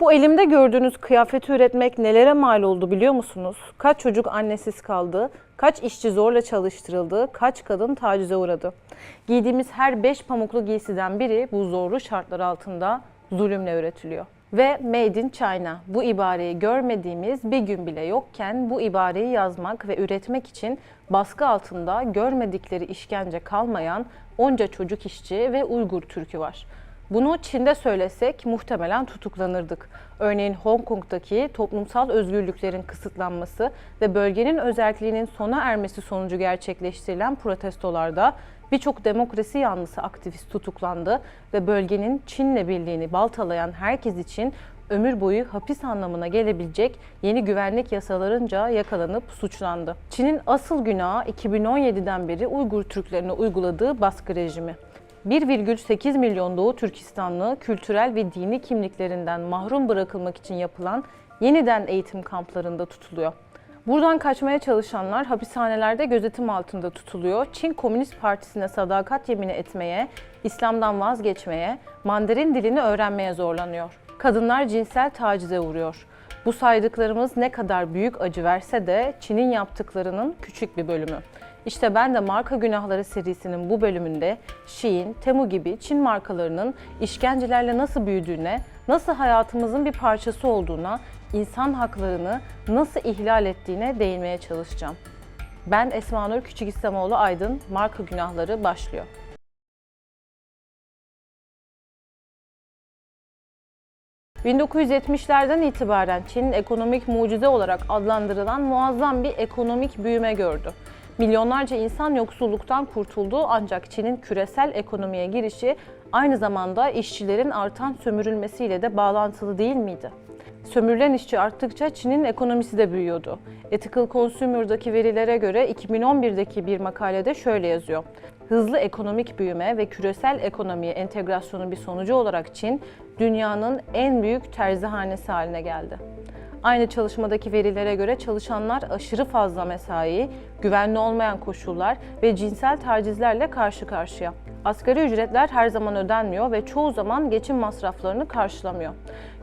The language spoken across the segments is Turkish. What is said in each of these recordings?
Bu elimde gördüğünüz kıyafeti üretmek nelere mal oldu biliyor musunuz? Kaç çocuk annesiz kaldı, kaç işçi zorla çalıştırıldı, kaç kadın tacize uğradı. Giydiğimiz her beş pamuklu giysiden biri bu zorlu şartlar altında zulümle üretiliyor. Ve Made in China bu ibareyi görmediğimiz bir gün bile yokken bu ibareyi yazmak ve üretmek için baskı altında görmedikleri işkence kalmayan onca çocuk işçi ve Uygur Türk'ü var. Bunu Çin'de söylesek muhtemelen tutuklanırdık. Örneğin Hong Kong'daki toplumsal özgürlüklerin kısıtlanması ve bölgenin özelliğinin sona ermesi sonucu gerçekleştirilen protestolarda birçok demokrasi yanlısı aktivist tutuklandı ve bölgenin Çin'le birliğini baltalayan herkes için ömür boyu hapis anlamına gelebilecek yeni güvenlik yasalarınca yakalanıp suçlandı. Çin'in asıl günahı 2017'den beri Uygur Türklerine uyguladığı baskı rejimi. 1,8 milyon Doğu Türkistanlı kültürel ve dini kimliklerinden mahrum bırakılmak için yapılan yeniden eğitim kamplarında tutuluyor. Buradan kaçmaya çalışanlar hapishanelerde gözetim altında tutuluyor. Çin Komünist Partisi'ne sadakat yemini etmeye, İslam'dan vazgeçmeye, Mandarin dilini öğrenmeye zorlanıyor. Kadınlar cinsel tacize uğruyor. Bu saydıklarımız ne kadar büyük acı verse de Çin'in yaptıklarının küçük bir bölümü. İşte ben de Marka Günahları serisinin bu bölümünde Shein, Temu gibi Çin markalarının işkencelerle nasıl büyüdüğüne, nasıl hayatımızın bir parçası olduğuna, insan haklarını nasıl ihlal ettiğine değinmeye çalışacağım. Ben Esma Nur Küçük İslamoğlu Aydın, Marka Günahları başlıyor. ...1970'lerden itibaren Çin'in ekonomik mucize olarak adlandırılan muazzam bir ekonomik büyüme gördü. Milyonlarca insan yoksulluktan kurtuldu ancak Çin'in küresel ekonomiye girişi aynı zamanda işçilerin artan sömürülmesiyle de bağlantılı değil miydi? Sömürülen işçi arttıkça Çin'in ekonomisi de büyüyordu. Ethical Consumer'daki verilere göre 2011'deki bir makalede şöyle yazıyor. Hızlı ekonomik büyüme ve küresel ekonomiye entegrasyonun bir sonucu olarak Çin, dünyanın en büyük terzihanesi haline geldi. Aynı çalışmadaki verilere göre çalışanlar aşırı fazla mesai, güvenli olmayan koşullar ve cinsel tacizlerle karşı karşıya. Asgari ücretler her zaman ödenmiyor ve çoğu zaman geçim masraflarını karşılamıyor.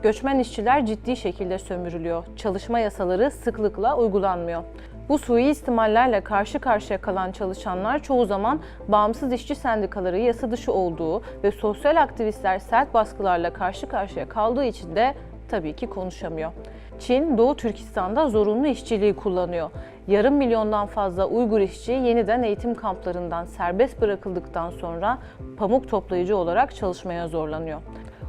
Göçmen işçiler ciddi şekilde sömürülüyor. Çalışma yasaları sıklıkla uygulanmıyor. Bu suistimallerle karşı karşıya kalan çalışanlar çoğu zaman bağımsız işçi sendikaları yasa dışı olduğu ve sosyal aktivistler sert baskılarla karşı karşıya kaldığı için de tabii ki konuşamıyor. Çin, Doğu Türkistan'da zorunlu işçiliği kullanıyor. Yarım milyondan fazla Uygur işçi yeniden eğitim kamplarından serbest bırakıldıktan sonra pamuk toplayıcı olarak çalışmaya zorlanıyor.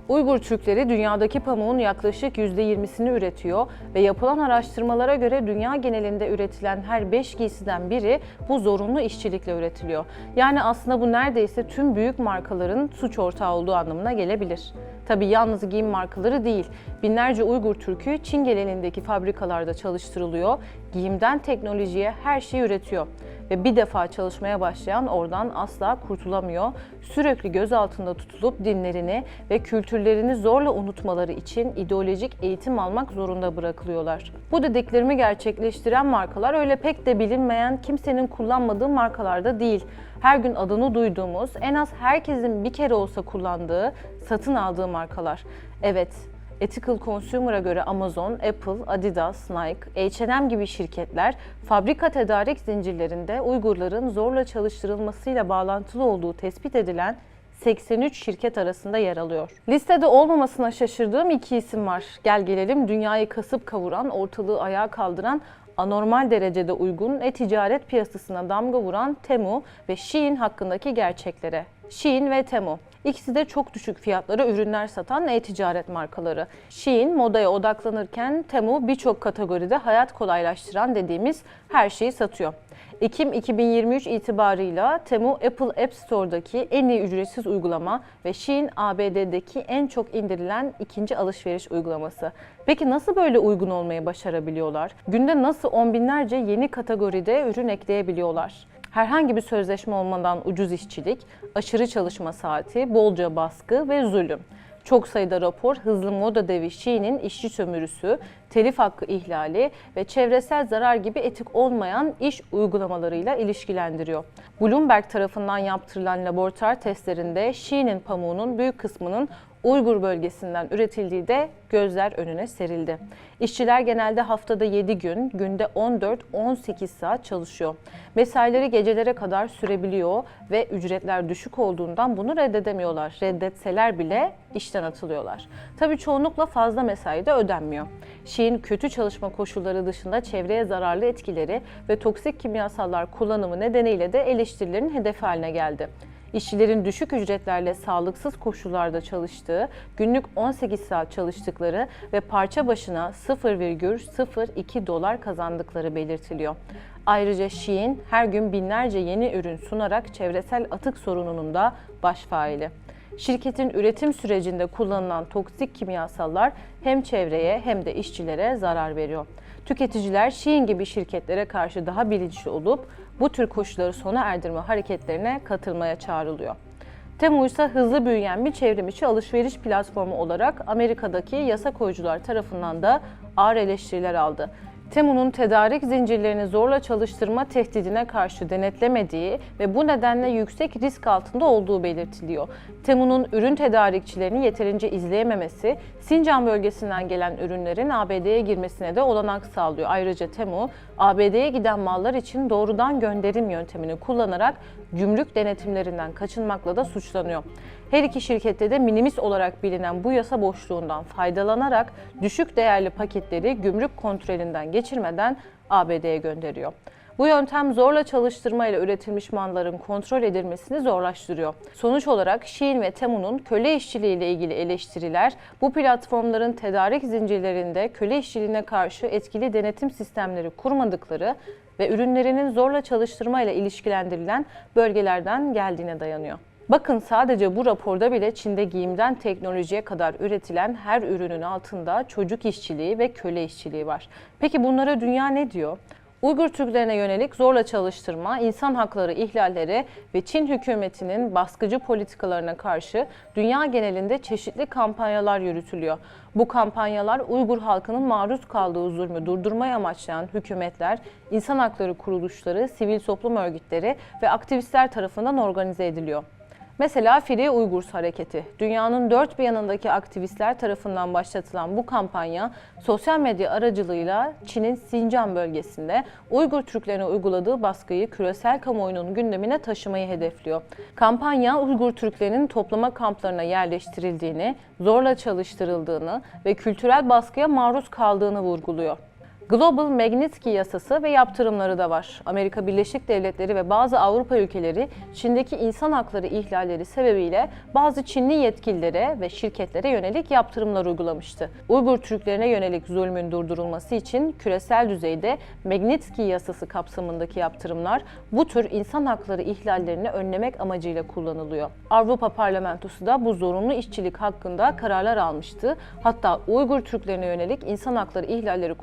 Uygur Türkleri dünyadaki pamuğun yaklaşık %20'sini üretiyor ve yapılan araştırmalara göre dünya genelinde üretilen her 5 giysiden biri bu zorunlu işçilikle üretiliyor. Yani aslında bu neredeyse tüm büyük markaların suç ortağı olduğu anlamına gelebilir. Tabii yalnız giyim markaları değil. Binlerce Uygur Türk'ü Çin genelindeki fabrikalarda çalıştırılıyor. Giyimden teknolojiye her şeyi üretiyor. Ve bir defa çalışmaya başlayan oradan asla kurtulamıyor. Sürekli göz altında tutulup dinlerini ve kültürlerini zorla unutmaları için ideolojik eğitim almak zorunda bırakılıyorlar. Bu dediklerimi gerçekleştiren markalar öyle pek de bilinmeyen, kimsenin kullanmadığı markalarda değil. Her gün adını duyduğumuz, en az herkesin bir kere olsa kullandığı, satın aldığı markalar. Evet, Ethical Consumer'a göre Amazon, Apple, Adidas, Nike, H&M gibi şirketler fabrika tedarik zincirlerinde Uygurların zorla çalıştırılmasıyla bağlantılı olduğu tespit edilen 83 şirket arasında yer alıyor. Listede olmamasına şaşırdığım iki isim var. Gel gelelim dünyayı kasıp kavuran, ortalığı ayağa kaldıran anormal derecede uygun e-ticaret piyasasına damga vuran Temu ve Shein hakkındaki gerçeklere. Shein ve Temu. İkisi de çok düşük fiyatlara ürünler satan e-ticaret markaları. Shein modaya odaklanırken Temu birçok kategoride hayat kolaylaştıran dediğimiz her şeyi satıyor. Ekim 2023 itibarıyla Temu Apple App Store'daki en iyi ücretsiz uygulama ve Shein ABD'deki en çok indirilen ikinci alışveriş uygulaması. Peki nasıl böyle uygun olmayı başarabiliyorlar? Günde nasıl on binlerce yeni kategoride ürün ekleyebiliyorlar? Herhangi bir sözleşme olmadan ucuz işçilik, aşırı çalışma saati, bolca baskı ve zulüm. Çok sayıda rapor hızlı moda devi Shein'in işçi sömürüsü, telif hakkı ihlali ve çevresel zarar gibi etik olmayan iş uygulamalarıyla ilişkilendiriyor. Bloomberg tarafından yaptırılan laboratuvar testlerinde Shein'in pamuğunun büyük kısmının Uygur bölgesinden üretildiği de gözler önüne serildi. İşçiler genelde haftada 7 gün, günde 14-18 saat çalışıyor. Mesaileri gecelere kadar sürebiliyor ve ücretler düşük olduğundan bunu reddedemiyorlar. Reddetseler bile işten atılıyorlar. Tabii çoğunlukla fazla mesai de ödenmiyor. Şiin kötü çalışma koşulları dışında çevreye zararlı etkileri ve toksik kimyasallar kullanımı nedeniyle de eleştirilerin hedefi haline geldi. İşçilerin düşük ücretlerle sağlıksız koşullarda çalıştığı, günlük 18 saat çalıştıkları ve parça başına 0,02 dolar kazandıkları belirtiliyor. Ayrıca Shein her gün binlerce yeni ürün sunarak çevresel atık sorununun da baş faili. Şirketin üretim sürecinde kullanılan toksik kimyasallar hem çevreye hem de işçilere zarar veriyor. Tüketiciler Shein gibi şirketlere karşı daha bilinçli olup bu tür koşulları sona erdirme hareketlerine katılmaya çağrılıyor. Temu ise hızlı büyüyen bir çevrimiçi alışveriş platformu olarak Amerika'daki yasa koyucular tarafından da ağır eleştiriler aldı. Temu'nun tedarik zincirlerini zorla çalıştırma tehdidine karşı denetlemediği ve bu nedenle yüksek risk altında olduğu belirtiliyor. Temu'nun ürün tedarikçilerini yeterince izleyememesi, Sincan bölgesinden gelen ürünlerin ABD'ye girmesine de olanak sağlıyor. Ayrıca Temu, ABD'ye giden mallar için doğrudan gönderim yöntemini kullanarak gümrük denetimlerinden kaçınmakla da suçlanıyor. Her iki şirkette de minimis olarak bilinen bu yasa boşluğundan faydalanarak düşük değerli paketleri gümrük kontrolünden geçirmeden ABD'ye gönderiyor. Bu yöntem zorla çalıştırma ile üretilmiş malların kontrol edilmesini zorlaştırıyor. Sonuç olarak Shein ve Temu'nun köle işçiliği ile ilgili eleştiriler, bu platformların tedarik zincirlerinde köle işçiliğine karşı etkili denetim sistemleri kurmadıkları ve ürünlerinin zorla çalıştırma ile ilişkilendirilen bölgelerden geldiğine dayanıyor. Bakın sadece bu raporda bile Çin'de giyimden teknolojiye kadar üretilen her ürünün altında çocuk işçiliği ve köle işçiliği var. Peki bunlara dünya ne diyor? Uygur Türklerine yönelik zorla çalıştırma, insan hakları ihlalleri ve Çin hükümetinin baskıcı politikalarına karşı dünya genelinde çeşitli kampanyalar yürütülüyor. Bu kampanyalar Uygur halkının maruz kaldığı zulmü durdurmayı amaçlayan hükümetler, insan hakları kuruluşları, sivil toplum örgütleri ve aktivistler tarafından organize ediliyor. Mesela Free Uygurs Hareketi. Dünyanın dört bir yanındaki aktivistler tarafından başlatılan bu kampanya sosyal medya aracılığıyla Çin'in Sincan bölgesinde Uygur Türklerine uyguladığı baskıyı küresel kamuoyunun gündemine taşımayı hedefliyor. Kampanya Uygur Türklerinin toplama kamplarına yerleştirildiğini, zorla çalıştırıldığını ve kültürel baskıya maruz kaldığını vurguluyor. Global Magnitsky yasası ve yaptırımları da var. Amerika Birleşik Devletleri ve bazı Avrupa ülkeleri Çin'deki insan hakları ihlalleri sebebiyle bazı Çinli yetkililere ve şirketlere yönelik yaptırımlar uygulamıştı. Uygur Türklerine yönelik zulmün durdurulması için küresel düzeyde Magnitsky yasası kapsamındaki yaptırımlar bu tür insan hakları ihlallerini önlemek amacıyla kullanılıyor. Avrupa Parlamentosu da bu zorunlu işçilik hakkında kararlar almıştı. Hatta Uygur Türklerine yönelik insan hakları ihlalleri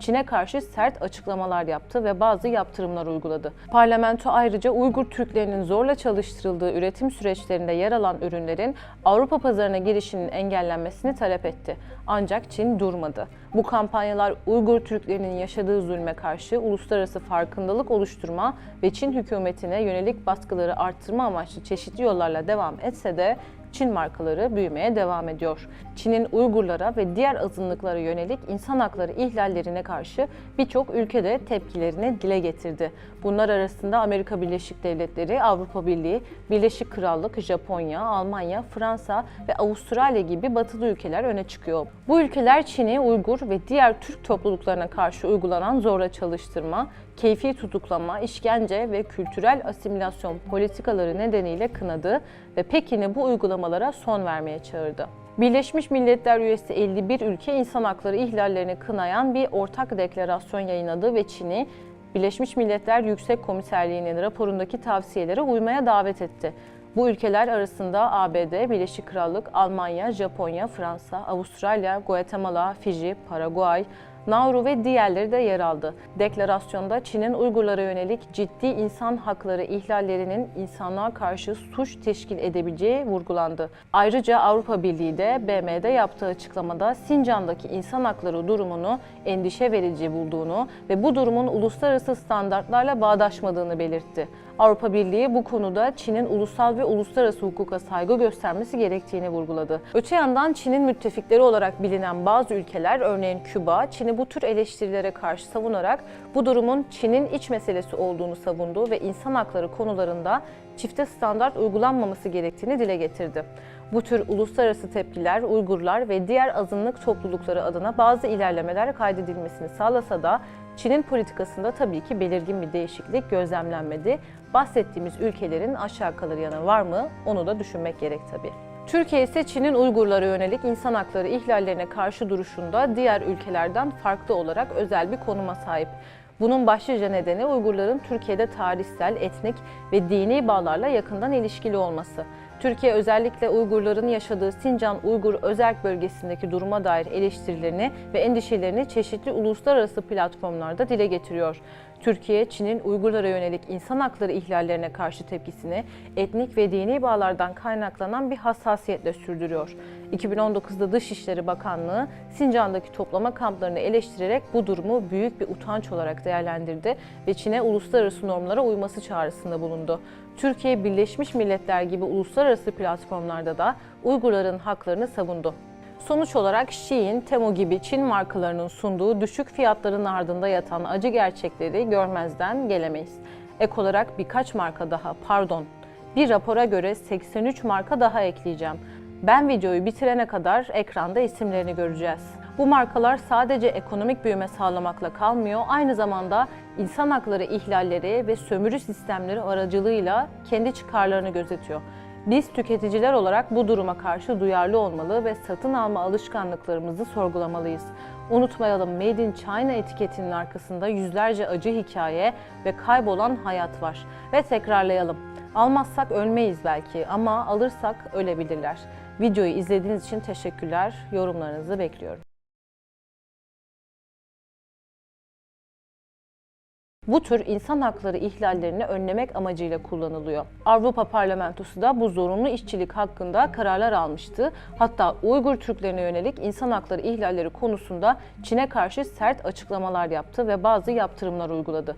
Çin'e karşı sert açıklamalar yaptı ve bazı yaptırımlar uyguladı. Parlamento ayrıca Uygur Türklerinin zorla çalıştırıldığı üretim süreçlerinde yer alan ürünlerin Avrupa pazarına girişinin engellenmesini talep etti. Ancak Çin durmadı. Bu kampanyalar Uygur Türklerinin yaşadığı zulme karşı uluslararası farkındalık oluşturma ve Çin hükümetine yönelik baskıları arttırma amaçlı çeşitli yollarla devam etse de Çin markaları büyümeye devam ediyor. Çin'in Uygurlara ve diğer azınlıklara yönelik insan hakları ihlallerine karşı birçok ülkede tepkilerini dile getirdi. Bunlar arasında Amerika Birleşik Devletleri, Avrupa Birliği, Birleşik Krallık, Japonya, Almanya, Fransa ve Avustralya gibi batılı ülkeler öne çıkıyor. Bu ülkeler Çin'i Uygur ve diğer Türk topluluklarına karşı uygulanan zorla çalıştırma, keyfi tutuklama, işkence ve kültürel asimilasyon politikaları nedeniyle kınadı ve Pekin'i bu uygulamalara son vermeye çağırdı. Birleşmiş Milletler üyesi 51 ülke insan hakları ihlallerini kınayan bir ortak deklarasyon yayınladı ve Çin'i Birleşmiş Milletler Yüksek Komiserliği'nin raporundaki tavsiyelere uymaya davet etti. Bu ülkeler arasında ABD, Birleşik Krallık, Almanya, Japonya, Fransa, Avustralya, Guatemala, Fiji, Paraguay, Nauru ve diğerleri de yer aldı. Deklarasyonda Çin'in Uygurlara yönelik ciddi insan hakları ihlallerinin insanlığa karşı suç teşkil edebileceği vurgulandı. Ayrıca Avrupa Birliği de BM'de yaptığı açıklamada Sincan'daki insan hakları durumunu endişe verici bulduğunu ve bu durumun uluslararası standartlarla bağdaşmadığını belirtti. Avrupa Birliği bu konuda Çin'in ulusal ve uluslararası hukuka saygı göstermesi gerektiğini vurguladı. Öte yandan Çin'in müttefikleri olarak bilinen bazı ülkeler örneğin Küba, Çin'i bu tür eleştirilere karşı savunarak bu durumun Çin'in iç meselesi olduğunu savundu ve insan hakları konularında çifte standart uygulanmaması gerektiğini dile getirdi. Bu tür uluslararası tepkiler Uygurlar ve diğer azınlık toplulukları adına bazı ilerlemeler kaydedilmesini sağlasa da Çin'in politikasında tabii ki belirgin bir değişiklik gözlemlenmedi. Bahsettiğimiz ülkelerin aşağı kalır yanı var mı onu da düşünmek gerek tabii. Türkiye ise Çin'in Uygurlara yönelik insan hakları ihlallerine karşı duruşunda diğer ülkelerden farklı olarak özel bir konuma sahip. Bunun başlıca nedeni Uygurların Türkiye'de tarihsel, etnik ve dini bağlarla yakından ilişkili olması. Türkiye özellikle Uygurların yaşadığı Sincan Uygur Özerk bölgesindeki duruma dair eleştirilerini ve endişelerini çeşitli uluslararası platformlarda dile getiriyor. Türkiye, Çin'in Uygurlara yönelik insan hakları ihlallerine karşı tepkisini etnik ve dini bağlardan kaynaklanan bir hassasiyetle sürdürüyor. 2019'da Dışişleri Bakanlığı Sincan'daki toplama kamplarını eleştirerek bu durumu büyük bir utanç olarak değerlendirdi ve Çin'e uluslararası normlara uyması çağrısında bulundu. Türkiye Birleşmiş Milletler gibi uluslararası platformlarda da Uygurların haklarını savundu. Sonuç olarak Shein, Temu gibi Çin markalarının sunduğu düşük fiyatların ardında yatan acı gerçekleri görmezden gelemeyiz. Ek olarak birkaç marka daha, pardon, bir rapora göre 83 marka daha ekleyeceğim. Ben videoyu bitirene kadar ekranda isimlerini göreceğiz. Bu markalar sadece ekonomik büyüme sağlamakla kalmıyor, aynı zamanda insan hakları ihlalleri ve sömürü sistemleri aracılığıyla kendi çıkarlarını gözetiyor. Biz tüketiciler olarak bu duruma karşı duyarlı olmalı ve satın alma alışkanlıklarımızı sorgulamalıyız. Unutmayalım Made in China etiketinin arkasında yüzlerce acı hikaye ve kaybolan hayat var. Ve tekrarlayalım. Almazsak ölmeyiz belki ama alırsak ölebilirler. Videoyu izlediğiniz için teşekkürler. Yorumlarınızı bekliyorum. Bu tür insan hakları ihlallerini önlemek amacıyla kullanılıyor. Avrupa Parlamentosu da bu zorunlu işçilik hakkında kararlar almıştı. Hatta Uygur Türklerine yönelik insan hakları ihlalleri konusunda Çin'e karşı sert açıklamalar yaptı ve bazı yaptırımlar uyguladı.